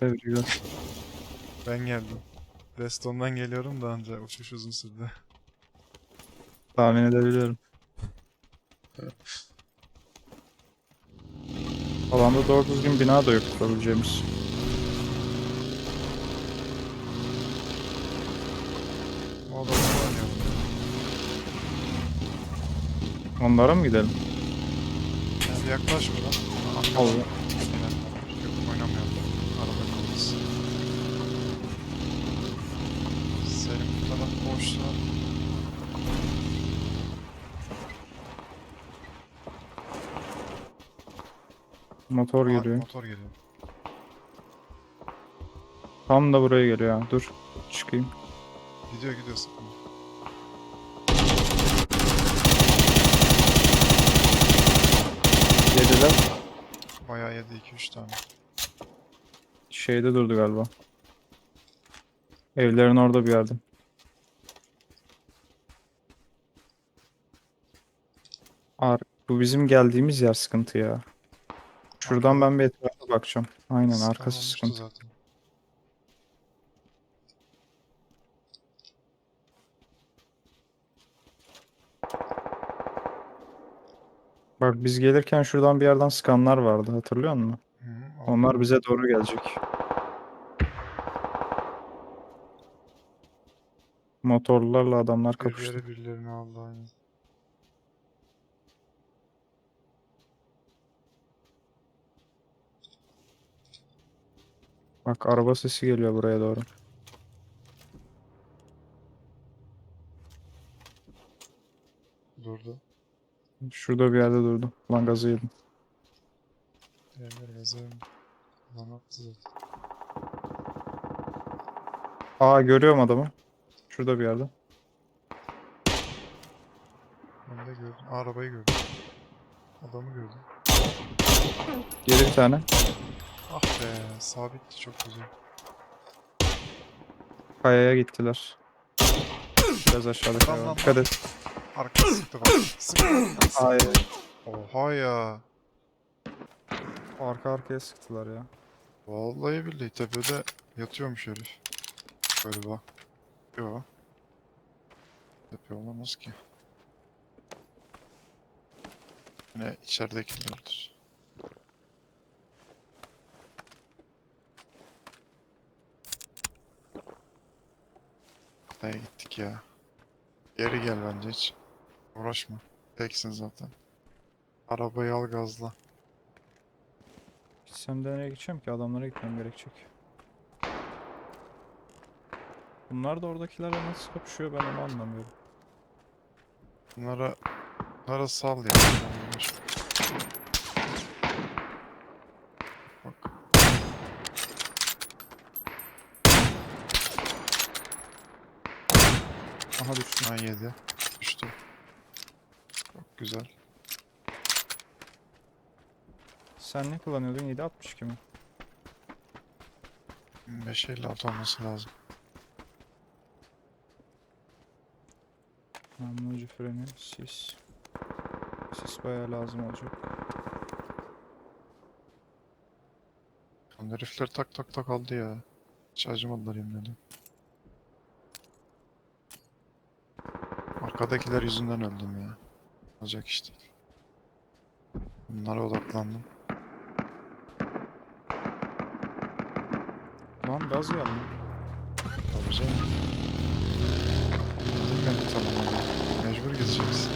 Tebrikler. Ben geldim. Reston'dan geliyorum da anca uçuş uzun sürdü. Tahmin edebiliyorum. Alanda doğru düzgün bina da yok kurabileceğimiz. O. Onlara mı gidelim? Yani yaklaş buradan. Olur. Boşsa. Motor geliyor. Motor geliyor. Tam da buraya geliyor ya. Dur. Çıkayım. Gidiyor gidiyor sıkma. Yediler. Bayağı yedi 2-3 tane. Şeyde durdu galiba. Evlerin orada bir yerde. Ar bu bizim geldiğimiz yer sıkıntı ya. Şuradan ben bir etrafa bakacağım. Aynen Sıkan arkası sıkıntı. Zaten. Bak biz gelirken şuradan bir yerden sıkanlar vardı hatırlıyor musun? Hı Onlar bize doğru gelecek. Motorlarla adamlar kapıştı. Birileri birilerini aldı aynen. Bak araba sesi geliyor buraya doğru. Durdu. Şurada bir yerde durdu. Lan gazı yedim. Diğerleri yazarım. Lan attı zaten. Aa görüyorum adamı. Şurada bir yerde. Ben de gördüm. Aa, arabayı gördüm. Adamı gördüm. Geri bir tane. Ah be sabitti çok güzel. Kayaya gittiler. Biraz aşağıda Tamam, var. Dikkat et. Arka sıktı bak. Sıktı. Hayır. Oha ya. Arka arkaya sıktılar ya. Vallahi billahi tepede yatıyormuş herif. Bak. Yo. Tepe olamaz ki. Ne içeridekilerdir. Kaya gittik ya. Geri gel bence hiç. Uğraşma. Teksin zaten. Arabayı al gazla. Gitsem de nereye gideceğim ki? Adamlara gitmem gerekecek. Bunlar da oradakilerle nasıl kapışıyor ben onu anlamıyorum. Bunlara, bunlara sal ya. Bak. Aha düştü. Ha yedi. Düştü. Çok güzel. Sen ne kullanıyordun? 762 mi? 556 olması lazım. Namlucu freni, sis. Sis bayağı lazım olacak. Herifler tak tak tak aldı ya. Hiç acımadılar yemin ederim. Arkadakiler yüzünden öldüm ya. Olacak iş değil. Bunlara odaklandım. Lan gaz geldi. Tabii canım. Ben tamam ama. Mecbur gideceksin.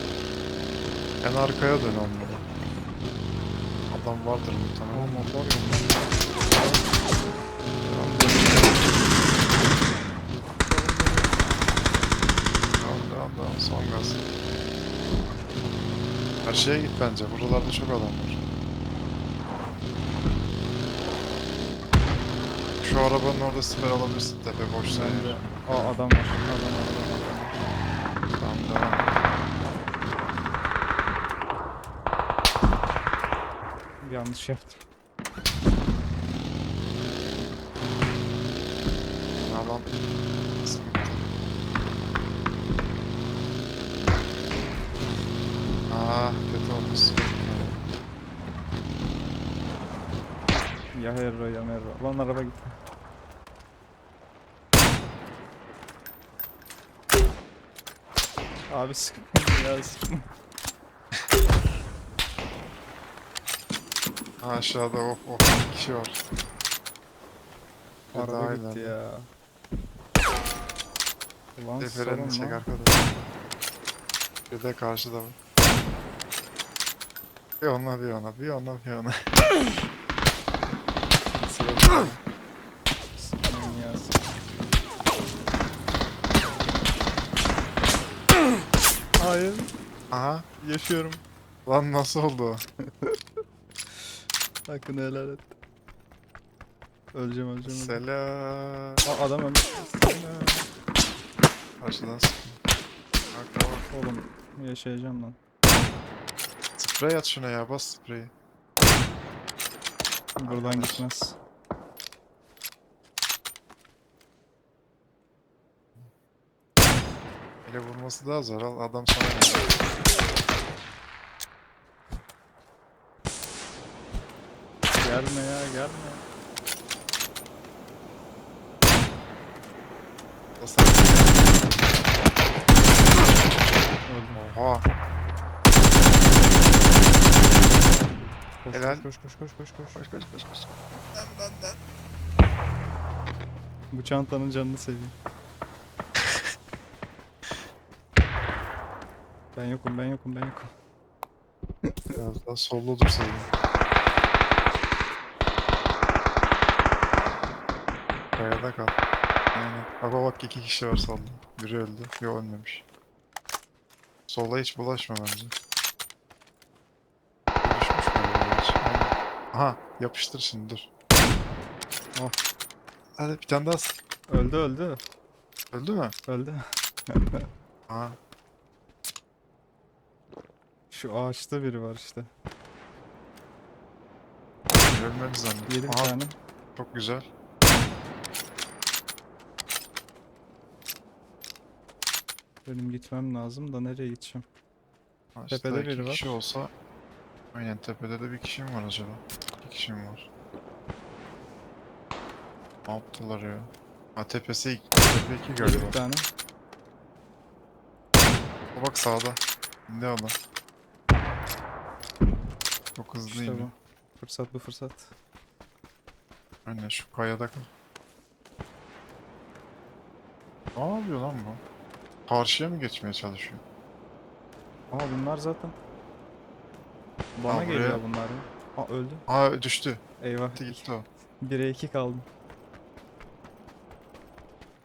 En arkaya dön olmalı. Adam vardır muhtemelen. O motor yok. Devam gaz. Her şeye git bence. Buralarda çok adam var. Şu arabanın orada siper alabilirsin tepe Bence. eğer. Aa adam var. Adam var. Adam var. Tamam devam. Yanlış yaptım. Adam sıkıntı. Kötü olmuş. Ya herro ya merro. Lan araba gitti. Abi sıkma ya aşağıda oh bir kişi var. Araba gitti ya. Ulan Tefereni sorun çek lan. arkadaş. Bir de karşıda var. Bir ona bir ona bir ona bir ona. Sıra bir- Sıkmayın ya, sıkmayın. Hayır. Aha Yaşıyorum. lan nasıl oldu? Hakkını helal et. Öleceğim öleceğim. öleceğim. Selam. Aa, adam ölmüş. Karşıdan sıkın. Oğlum yaşayacağım lan. Sprey at şuna ya bas spreyi. Buradan Arkadaş. gitmez. Ele vurması daha zor. Al adam sana geliyor. Gelme ya gelme. Basar. Oha. Koş, Helal. Koş koş koş koş koş. Koş koş koş koş. Bu çantanın canını seveyim. ben yokum ben yokum ben yokum. Biraz daha solda dursaydın. Kayada kal. Aynen. Bak bak bak iki kişi var solda. Biri öldü. Yok ölmemiş. Sola hiç bulaşma bence. Düşmüş galiba hiç. Aynen. Aha yapıştır şimdi dur. Oh. Hadi bir tane daha sık. Öldü öldü. Öldü mü? Öldü. Aha. Şu ağaçta biri var işte. Ölmedi. Yedi bir Aha tane. çok güzel. Benim gitmem lazım da nereye gideceğim? Ağaçta Tepede iki biri var. kişi olsa... Aynen tepede de bir kişi mi var acaba? İki kişi mi var? Ne yaptılar ya? Ha tepesi iki, iki galiba. bir tane. O bak sağda. Ne lan? Çok hızlı İşte bu. Fırsat bu fırsat. Aynen şu kayada kal. Ne yapıyor lan bu? Karşıya mı geçmeye çalışıyor? Aa bunlar zaten. Bana Aa, geliyor bunlar ya. Aa öldü. Aa düştü. Eyvah. Gitti gitti o. 1'e 2 kaldım.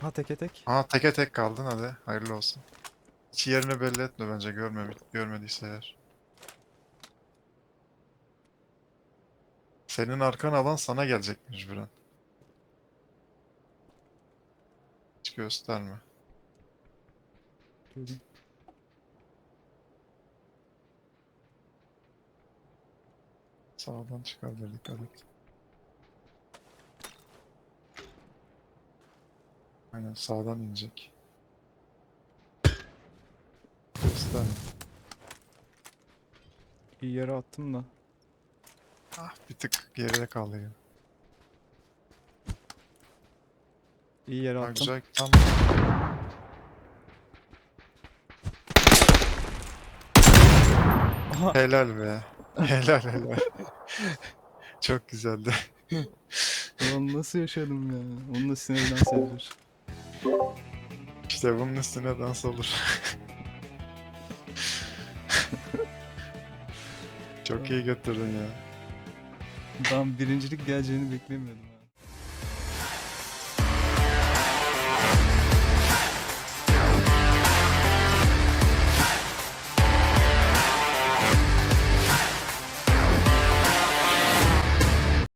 Ha teke tek. Aa teke tek kaldın hadi. Hayırlı olsun. Hiç yerini belli etme bence görmem görmediyse eğer. Senin arkan alan sana gelecek mecburen. Hiç gösterme. Sağdan çıkabilir dikkat et. Aynen sağdan inecek. Gösterme. İyi yere attım da. Ah bir tık geride kaldı ya. İyi yere attım. güzel tam helal be. Helal helal. Çok güzeldi. Ulan nasıl yaşadım ya? Onu da sinirden seviyor. İşte bunun üstüne dans olur. Çok iyi götürdün ya. Ben birincilik geleceğini beklemiyordum.